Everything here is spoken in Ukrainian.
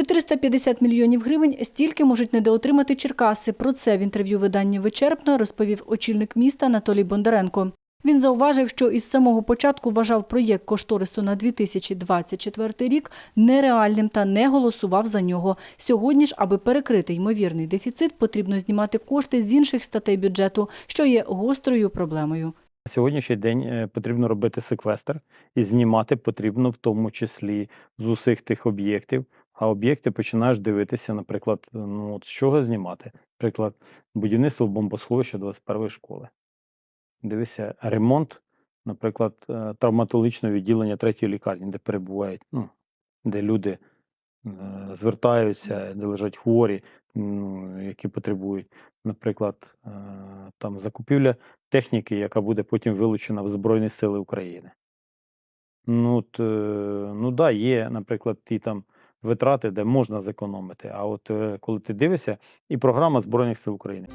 450 мільйонів гривень стільки можуть недоотримати Черкаси. Про це в інтерв'ю виданню «Вичерпно» розповів очільник міста Анатолій Бондаренко. Він зауважив, що із самого початку вважав проєкт кошторису на 2024 рік нереальним та не голосував за нього. Сьогодні ж, аби перекрити ймовірний дефіцит, потрібно знімати кошти з інших статей бюджету, що є гострою проблемою. На сьогоднішній день е, потрібно робити секвестр і знімати потрібно в тому числі з усіх тих об'єктів. А об'єкти починаєш дивитися, наприклад, ну от з чого знімати? Наприклад, будівництво бомбосховища 21 школи. Дивися, ремонт, наприклад, е, травматологічного відділення третьої лікарні, де перебувають, ну, де люди е, звертаються, де лежать хворі, ну, які потребують. Наприклад, е, там закупівля техніки, яка буде потім вилучена в Збройні Сили України. Ну, от, е, ну да, є, наприклад, ті там витрати, де можна зекономити. А от е, коли ти дивишся, і програма Збройних сил України.